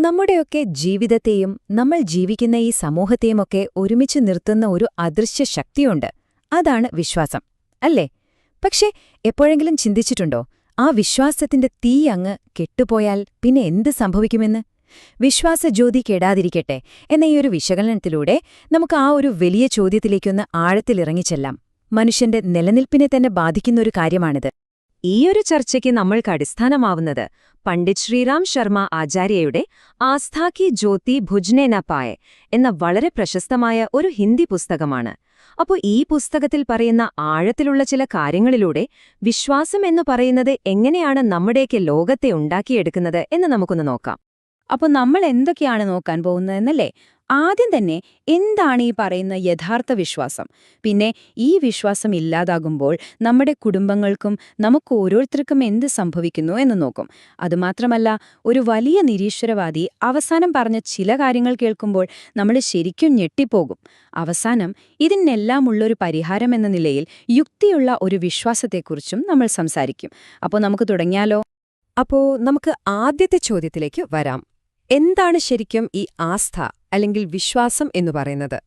നമ്മുടെയൊക്കെ ജീവിതത്തെയും നമ്മൾ ജീവിക്കുന്ന ഈ സമൂഹത്തെയുമൊക്കെ ഒരുമിച്ച് നിർത്തുന്ന ഒരു അദൃശ്യ ശക്തിയുണ്ട്. അതാണ് വിശ്വാസം അല്ലേ? പക്ഷേ എപ്പോഴെങ്കിലും ചിന്തിച്ചിട്ടുണ്ടോ? ആ വിശ്വാസത്തിന്റെ തീ അങ്ങ് കെട്ടുപോയാൽ പിന്നെ എന്ത് സംഭവിക്കുമെന്ന്? വിശ്വാസ ജ്യോതി കെടാതിരിക്കട്ടെ എന്ന ഈ ഒരു വിശകലനത്തിലൂടെ നമുക്ക് ആ ഒരു വലിയ ചോദ്യത്തിലേക്കൊന്ന് ആഴത്തിലിറങ്ങിച്ചെല്ലാം. മനുഷ്യന്റെ നിലനിൽപ്പിനെ തന്നെ ബാധിക്കുന്നൊരു കാര്യമാണിത്. ഈയൊരു ചർച്ചയ്ക്ക് നമ്മൾക്ക് അടിസ്ഥാനമാവുന്നത് പണ്ഡിറ്റ് ശ്രീറാം ശർമ്മ ആചാര്യയുടെ ആസ്ഥാ കി ജ്യോതി ഭുജ്നെ പായ എന്ന വളരെ പ്രശസ്തമായ ഒരു ഹിന്ദി പുസ്തകമാണ്. അപ്പോൾ ഈ പുസ്തകത്തിൽ പറയുന്ന ആഴത്തിലുള്ള ചില കാര്യങ്ങളിലൂടെ വിശ്വാസം എന്ന് പറയുന്നത് എങ്ങനെയാണ് നമ്മുടെയൊക്കെ ലോകത്തെ ഉണ്ടാക്കിയെടുക്കുന്നത് എന്ന് നമുക്കൊന്ന് നോക്കാം. അപ്പോൾ നമ്മൾ എന്തൊക്കെയാണ് നോക്കാൻ പോകുന്നതെന്നല്ലേ ആദ്യം തന്നെ എന്താണ് ഈ പറയുന്ന യഥാർത്ഥ വിശ്വാസം? പിന്നെ ഈ വിശ്വാസം ഇല്ലാതാകുമ്പോൾ നമ്മുടെ കുടുംബങ്ങൾക്കും നമുക്ക് ഓരോരുത്തർക്കും എന്ത് സംഭവിക്കുന്നു എന്ന് നോക്കും. അതുമാത്രമല്ല ഒരു വലിയ നിരീശ്വരവാദി അവസാനം പറഞ്ഞ ചില കാര്യങ്ങൾ കേൾക്കുമ്പോൾ നമ്മൾ ശരിക്കും ഞെട്ടിപ്പോകും. അവസാനം ഇതിനെല്ലാം ഉള്ളൊരു പരിഹാരം എന്ന നിലയിൽ യുക്തിയുള്ള ഒരു വിശ്വാസത്തെക്കുറിച്ചും നമ്മൾ സംസാരിക്കും. അപ്പോൾ നമുക്ക് തുടങ്ങിയാലോ? അപ്പോൾ നമുക്ക് ആദ്യത്തെ ചോദ്യത്തിലേക്ക് വരാം. എന്താണ് ശരിക്കും ഈ ആസ്ഥ അല്ലെങ്കിൽ വിശ്വാസം എന്നു പറയുന്നത്?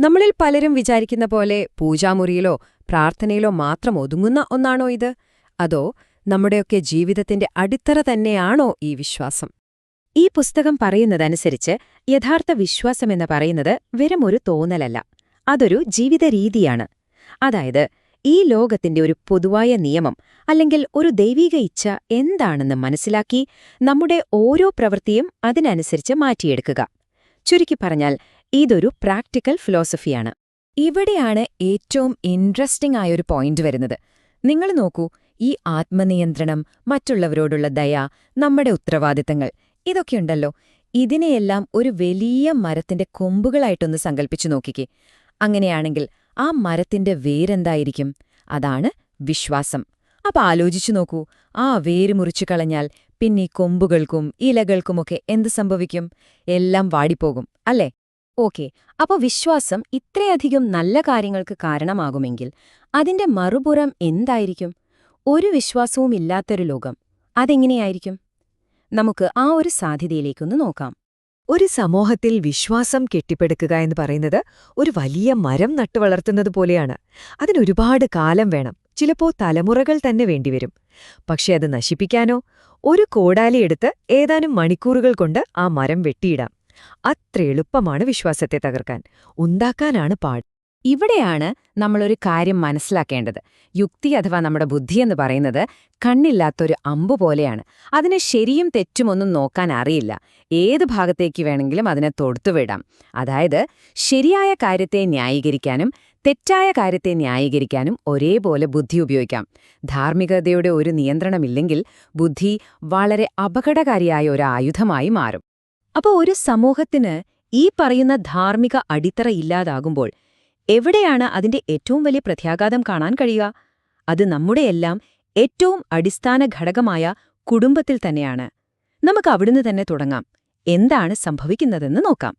നമ്മളിൽ പലരും വിചാരിക്കുന്ന പോലെ പൂജാമുറിയിലോ പ്രാർത്ഥനയിലോ മാത്രം ഒതുങ്ങുന്ന ഒന്നാണോ ഇത്? അതോ നമ്മുടെയൊക്കെ ജീവിതത്തിന്റെ അടിത്തറ തന്നെയാണോ ഈ വിശ്വാസം? ഈ പുസ്തകം പറയുന്നതനുസരിച്ച് യഥാർത്ഥ വിശ്വാസമെന്ന് പറയുന്നത് വെറുമൊരു തോന്നലല്ല. അതൊരു ജീവിത രീതിയാണ് അതായത് ഈ ലോകത്തിന്റെ ഒരു പൊതുവായ നിയമം അല്ലെങ്കിൽ ഒരു ദൈവിക ഇച്ഛ എന്താണെന്ന് മനസ്സിലാക്കി നമ്മുടെ ഓരോ പ്രവൃത്തിയും അതിനനുസരിച്ച് മാറ്റിയെടുക്കുക. ചുരുക്കി പറഞ്ഞാൽ ഇതൊരു പ്രാക്ടിക്കൽ ഫിലോസഫിയാണ്. ഇവിടെയാണ് ഏറ്റവും ഇൻട്രസ്റ്റിംഗ് ആയൊരു പോയിന്റ് വരുന്നത്. നിങ്ങൾ നോക്കൂ ഈ ആത്മനിയന്ത്രണം മറ്റുള്ളവരോടുള്ള ദയ നമ്മുടെ ഉത്തരവാദിത്തങ്ങൾ ഇതൊക്കെയുണ്ടല്ലോ ഇതിനെയെല്ലാം ഒരു വലിയ മരത്തിന്റെ കൊമ്പുകളായിട്ടൊന്ന് സങ്കല്പിച്ചു നോക്കിക്കേ. അങ്ങനെയാണെങ്കിൽ ആ മരത്തിന്റെ വേരെന്തായിരിക്കും? അതാണ് വിശ്വാസം. അപ്പൊ ആലോചിച്ചു നോക്കൂ. ആ വേര് മുറിച്ചു കളഞ്ഞാൽ പിന്നെ കൊമ്പുകൾക്കും ഇലകൾക്കുമൊക്കെ എന്ത് സംഭവിക്കും? എല്ലാം വാടിപ്പോകും അല്ലേ? ഓക്കെ. അപ്പോൾ വിശ്വാസം ഇത്രയധികം നല്ല കാര്യങ്ങൾക്ക് കാരണമാകുമെങ്കിൽ അതിന്റെ മറുപുറം എന്തായിരിക്കും? ഒരു വിശ്വാസവും ഇല്ലാത്തൊരു ലോകം അതെങ്ങനെയായിരിക്കും? നമുക്ക് ആ ഒരു സാധ്യതയിലേക്കൊന്ന് നോക്കാം. ഒരു സമൂഹത്തിൽ വിശ്വാസം കെട്ടിപ്പടുക്കുക എന്ന് പറയുന്നത് ഒരു വലിയ മരം നട്ടുവളർത്തുന്നത് പോലെയാണ്. അതിനൊരുപാട് കാലം വേണം. ചിലപ്പോൾ തലമുറകൾ തന്നെ വേണ്ടിവരും. പക്ഷെ അത് നശിപ്പിക്കാനോ ഒരു കോടാലിയെടുത്ത് ഏതാനും മണിക്കൂറുകൾ കൊണ്ട് ആ മരം വെട്ടിയിടാം. അത്ര എളുപ്പമാണ് വിശ്വാസത്തെ തകർക്കാൻ. ഉണ്ടാക്കാനാണ് പാട്. ഇവിടെയാണ് നമ്മളൊരു കാര്യം മനസ്സിലാക്കേണ്ടത്. യുക്തി അഥവാ നമ്മുടെ ബുദ്ധി എന്ന് പറയുന്നത് കണ്ണില്ലാത്തൊരു അമ്പ് പോലെയാണ്. അതിന് ശരിയും തെറ്റുമൊന്നും നോക്കാൻ അറിയില്ല. ഏത് ഭാഗത്തേക്ക് വേണമെങ്കിലും അതിനെ തൊടുത്തുവിടാം അതായത് ശരിയായ കാര്യത്തെ ന്യായീകരിക്കാനും തെറ്റായ കാര്യത്തെ ന്യായീകരിക്കാനും ഒരേപോലെ ബുദ്ധി ഉപയോഗിക്കാം. ധാർമ്മികതയുടെ ഒരു നിയന്ത്രണമില്ലെങ്കിൽ ബുദ്ധി വളരെ അപകടകാരിയായ ഒരു ആയുധമായി മാറും. അപ്പോൾ ഒരു സമൂഹത്തിന് ഈ പറയുന്ന ധാർമ്മിക അടിത്തറ ഇല്ലാതാകുമ്പോൾ എവിടെയാണ് അതിന്റെ ഏറ്റവും വലിയ പ്രത്യാഘാതം കാണാൻ കഴിയുക? അത് നമ്മുടെയെല്ലാം ഏറ്റവും അടിസ്ഥാന ഘടകമായ കുടുംബത്തിൽ തന്നെയാണ്. നമുക്ക് അവിടുന്ന് തന്നെ തുടങ്ങാം. എന്താണ് സംഭവിക്കുന്നതെന്ന് നോക്കാം.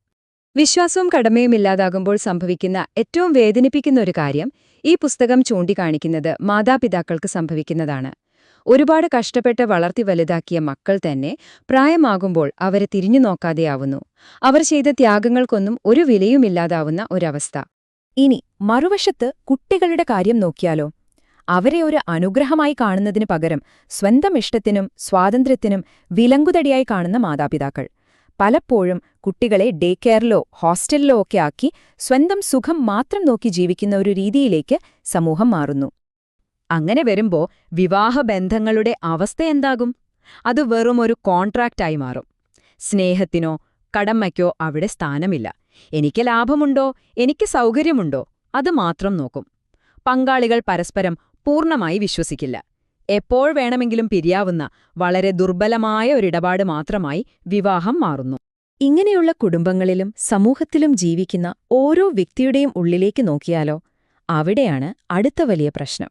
വിശ്വാസവും കടമയും ഇല്ലാതാകുമ്പോൾ സംഭവിക്കുന്ന ഏറ്റവും വേദനിപ്പിക്കുന്ന ഒരു കാര്യം ഈ പുസ്തകം ചൂണ്ടിക്കാണിക്കുന്നത് മാതാപിതാക്കൾക്ക് സംഭവിക്കുന്നതാണ്. ഒരുപാട് കഷ്ടപ്പെട്ട് വളർത്തി വലുതാക്കിയ മക്കൾ തന്നെ പ്രായമാകുമ്പോൾ അവരെ തിരിഞ്ഞു നോക്കാതെയാവുന്നു. അവർ ചെയ്ത ത്യാഗങ്ങൾക്കൊന്നും ഒരു വിലയുമില്ലാതാവുന്ന ഒരവസ്ഥ. ഇനി മറുവശത്ത് കുട്ടികളുടെ കാര്യം നോക്കിയാലോ? അവരെ ഒരു അനുഗ്രഹമായി കാണുന്നതിന് പകരം സ്വന്തം ഇഷ്ടത്തിനും സ്വാതന്ത്ര്യത്തിനും വിലങ്കുതടിയായി കാണുന്ന മാതാപിതാക്കൾ. പലപ്പോഴും കുട്ടികളെ ഡേ കെയറിലോ ഹോസ്റ്റലിലോ ഒക്കെ ആക്കി സ്വന്തം സുഖം മാത്രം നോക്കി ജീവിക്കുന്ന ഒരു രീതിയിലേക്ക് സമൂഹം മാറുന്നു. അങ്ങനെ വരുമ്പോ വിവാഹബന്ധങ്ങളുടെ അവസ്ഥയെന്താകും അത് വെറും ഒരു കോൺട്രാക്റ്റായി മാറും. സ്നേഹത്തിനോ കടമ്മയ്ക്കോ അവിടെ സ്ഥാനമില്ല. എനിക്ക് ലാഭമുണ്ടോ? എനിക്ക് സൗകര്യമുണ്ടോ? അത് മാത്രം നോക്കും. പങ്കാളികൾ പരസ്പരം പൂർണമായി വിശ്വസിക്കില്ല. എപ്പോൾ വേണമെങ്കിലും പിരിയാവുന്ന വളരെ ദുർബലമായ ഒരിടപാട് മാത്രമായി വിവാഹം മാറുന്നു. ഇങ്ങനെയുള്ള കുടുംബങ്ങളിലും സമൂഹത്തിലും ജീവിക്കുന്ന ഓരോ വ്യക്തിയുടെയും ഉള്ളിലേക്ക് നോക്കിയാലോ അവിടെയാണ് അടുത്ത വലിയ പ്രശ്നം.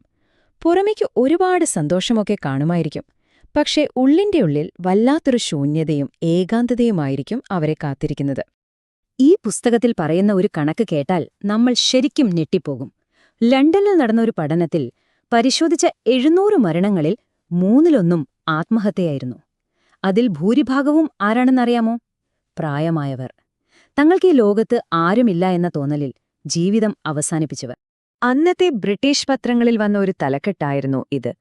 പുറമേക്ക് ഒരുപാട് സന്തോഷമൊക്കെ കാണുമായിരിക്കും പക്ഷേ ഉള്ളിന്റെ ഉള്ളിൽ വല്ലാത്തൊരു ശൂന്യതയും ഏകാന്തതയുമായിരിക്കും അവരെ കാത്തിരിക്കുന്നത്. ഈ പുസ്തകത്തിൽ പറയുന്ന ഒരു കണക്ക് കേട്ടാൽ നമ്മൾ ശരിക്കും ഞെട്ടിപ്പോകും. ലണ്ടനിൽ നടന്ന ഒരു പഠനത്തിൽ പരിശോധിച്ച എഴുന്നൂറ് മരണങ്ങളിൽ മൂന്നിലൊന്നും ആത്മഹത്യയായിരുന്നു. അതിൽ ഭൂരിഭാഗവും ആരാണെന്നറിയാമോ? പ്രായമായവർ. തങ്ങൾക്ക് ഈ ലോകത്ത് ആരുമില്ല എന്ന തോന്നലിൽ ജീവിതം അവസാനിപ്പിച്ചവർ. അന്നത്തെ ബ്രിട്ടീഷ് പത്രങ്ങളിൽ വന്ന ഒരു തലക്കെട്ടായിരുന്നു ഇത്.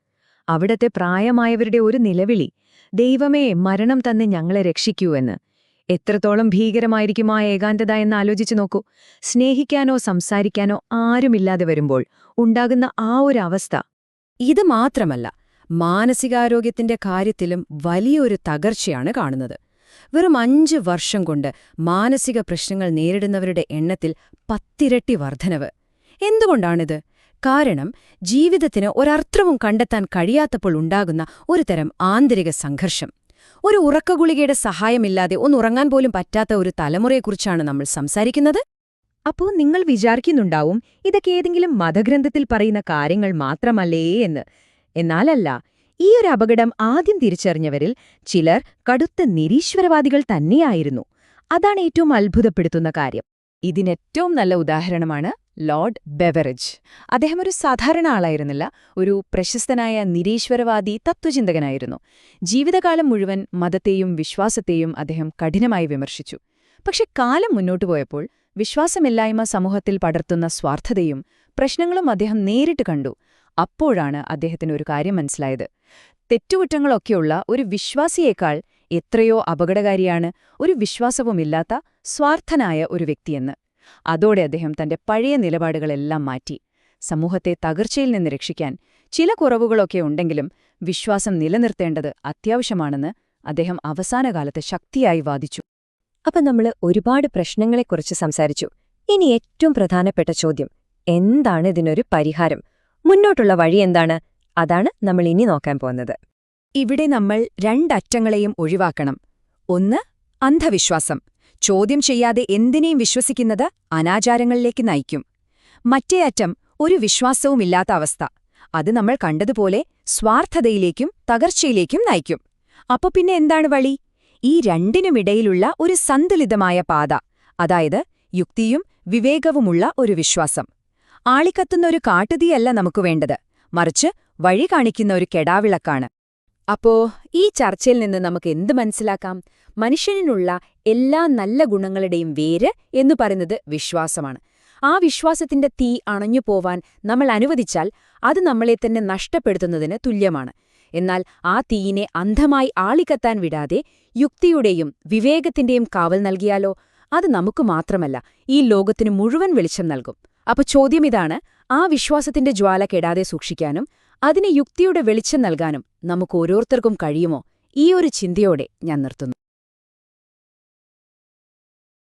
അവിടത്തെ പ്രായമായവരുടെ ഒരു നിലവിളി ദൈവമേ മരണം തന്നെ ഞങ്ങളെ രക്ഷിക്കൂ എന്ന്. എത്രത്തോളം ഭീകരമായിരിക്കും ആ ഏകാന്തത എന്ന് ആലോചിച്ചു നോക്കൂ. സ്നേഹിക്കാനോ സംസാരിക്കാനോ ആരുമില്ലാതെ വരുമ്പോൾ ഉണ്ടാകുന്ന ആ ഒരു അവസ്ഥ. ഇത് മാത്രമല്ല മാനസികാരോഗ്യത്തിന്റെ കാര്യത്തിലും വലിയൊരു തകർച്ചയാണ് കാണുന്നത്. വെറും അഞ്ച് വർഷം കൊണ്ട് മാനസിക പ്രശ്നങ്ങൾ നേരിടുന്നവരുടെ എണ്ണത്തിൽ പത്തിരട്ടി വർധനവ്. എന്തുകൊണ്ടാണിത്? കാരണം ജീവിതത്തിന് ഒരർത്ഥവും കണ്ടെത്താൻ കഴിയാത്തപ്പോൾ ഉണ്ടാകുന്ന ഒരു തരം ആന്തരിക സംഘർഷം. ഒരു ഉറക്കഗുളികയുടെ സഹായമില്ലാതെ ഒന്നുറങ്ങാൻ പോലും പറ്റാത്ത ഒരു തലമുറയെക്കുറിച്ചാണ് നമ്മൾ സംസാരിക്കുന്നത്. അപ്പോൾ നിങ്ങൾ വിചാരിക്കുന്നുണ്ടാവും ഇതൊക്കെ ഏതെങ്കിലും മതഗ്രന്ഥത്തിൽ പറയുന്ന കാര്യങ്ങൾ മാത്രമല്ലേ എന്ന്. എന്നാലല്ല ഈ ഒരു അപകടം ആദ്യം തിരിച്ചറിഞ്ഞവരിൽ ചിലർ കടുത്ത നിരീശ്വരവാദികൾ തന്നെയായിരുന്നു. അതാണ് ഏറ്റവും അത്ഭുതപ്പെടുത്തുന്ന കാര്യം. ഇതിനേറ്റവും നല്ല ഉദാഹരണമാണ് ലോർഡ് ബെവറേജ്. അദ്ദേഹം ഒരു സാധാരണ ആളായിരുന്നില്ല ഒരു പ്രശസ്തനായ നിരീശ്വരവാദി തത്വചിന്തകനായിരുന്നു ജീവിതകാലം മുഴുവൻ മതത്തെയും വിശ്വാസത്തെയും അദ്ദേഹം കഠിനമായി വിമർശിച്ചു. പക്ഷെ കാലം മുന്നോട്ടു പോയപ്പോൾ വിശ്വാസമില്ലായ്മ സമൂഹത്തിൽ പടർത്തുന്ന സ്വാർത്ഥതയും പ്രശ്നങ്ങളും അദ്ദേഹം നേരിട്ട് കണ്ടു. അപ്പോഴാണ് അദ്ദേഹത്തിന് ഒരു കാര്യം മനസ്സിലായത്. തെറ്റുകുറ്റങ്ങളൊക്കെയുള്ള ഒരു വിശ്വാസിയേക്കാൾ എത്രയോ അപകടകാരിയാണ് ഒരു വിശ്വാസവുമില്ലാത്ത സ്വാർത്ഥനായ ഒരു വ്യക്തിയെന്ന്. അതോടെ അദ്ദേഹം തന്റെ പഴയ നിലപാടുകളെല്ലാം മാറ്റി. സമൂഹത്തെ തകർച്ചയിൽ നിന്ന് രക്ഷിക്കാൻ ചില കുറവുകളൊക്കെ ഉണ്ടെങ്കിലും വിശ്വാസം നിലനിർത്തേണ്ടത് അത്യാവശ്യമാണെന്ന് അദ്ദേഹം അവസാനകാലത്ത് ശക്തിയായി വാദിച്ചു. അപ്പം നമ്മൾ ഒരുപാട് പ്രശ്നങ്ങളെക്കുറിച്ച് സംസാരിച്ചു. ഇനി ഏറ്റവും പ്രധാനപ്പെട്ട ചോദ്യം എന്താണ് ഇതിനൊരു പരിഹാരം? മുന്നോട്ടുള്ള വഴി എന്താണ്? അതാണ് നമ്മൾ ഇനി നോക്കാൻ പോകുന്നത്. ഇവിടെ നമ്മൾ രണ്ടറ്റങ്ങളെയും ഒഴിവാക്കണം. ഒന്ന് അന്ധവിശ്വാസം. ചോദ്യം ചെയ്യാതെ എന്തിനേയും വിശ്വസിക്കുന്നത് അനാചാരങ്ങളിലേക്ക് നയിക്കും. മറ്റേ അറ്റം ഒരു വിശ്വാസവുമില്ലാത്ത അവസ്ഥ. അത് നമ്മൾ കണ്ടതുപോലെ സ്വാർത്ഥതയിലേക്കും തകർച്ചയിലേക്കും നയിക്കും. അപ്പൊ പിന്നെ എന്താണ് വഴി? ഈ രണ്ടിനുമിടയിലുള്ള ഒരു സന്തുലിതമായ പാത അതായത് യുക്തിയും വിവേകവുമുള്ള ഒരു വിശ്വാസം. ആളിക്കത്തുന്ന ഒരു കാട്ടുതീയല്ല നമുക്ക് വേണ്ടത്. മറിച്ച് വഴി കാണിക്കുന്ന ഒരു കെടാവിളക്കാണ്. അപ്പോ ഈ ചർച്ചയിൽ നിന്ന് നമുക്ക് എന്ത് മനസ്സിലാക്കാം? മനുഷ്യനിനുള്ള എല്ലാ നല്ല ഗുണങ്ങളുടെയും വേര് എന്നു പറയുന്നത് വിശ്വാസമാണ്. ആ വിശ്വാസത്തിന്റെ തീ അണഞ്ഞു പോവാൻ നമ്മൾ അനുവദിച്ചാൽ അത് നമ്മളെ തന്നെ നഷ്ടപ്പെടുത്തുന്നതിന് തുല്യമാണ്. എന്നാൽ ആ തീയിനെ അന്ധമായി ആളിക്കത്താൻ വിടാതെ യുക്തിയുടെയും വിവേകത്തിന്റെയും കാവൽ നൽകിയാലോ? അത് നമുക്ക് മാത്രമല്ല ഈ ലോകത്തിന് മുഴുവൻ വെളിച്ചം നൽകും. അപ്പൊ ചോദ്യം ഇതാണ് ആ വിശ്വാസത്തിന്റെ ജ്വാല കെടാതെ സൂക്ഷിക്കാനും അതിന് യുക്തിയുടെ വെളിച്ചം നൽകാനും നമുക്ക് ഓരോരുത്തർക്കും കഴിയുമോ? ഈ ഒരു ചിന്തയോടെ ഞാൻ നിർത്തുന്നു.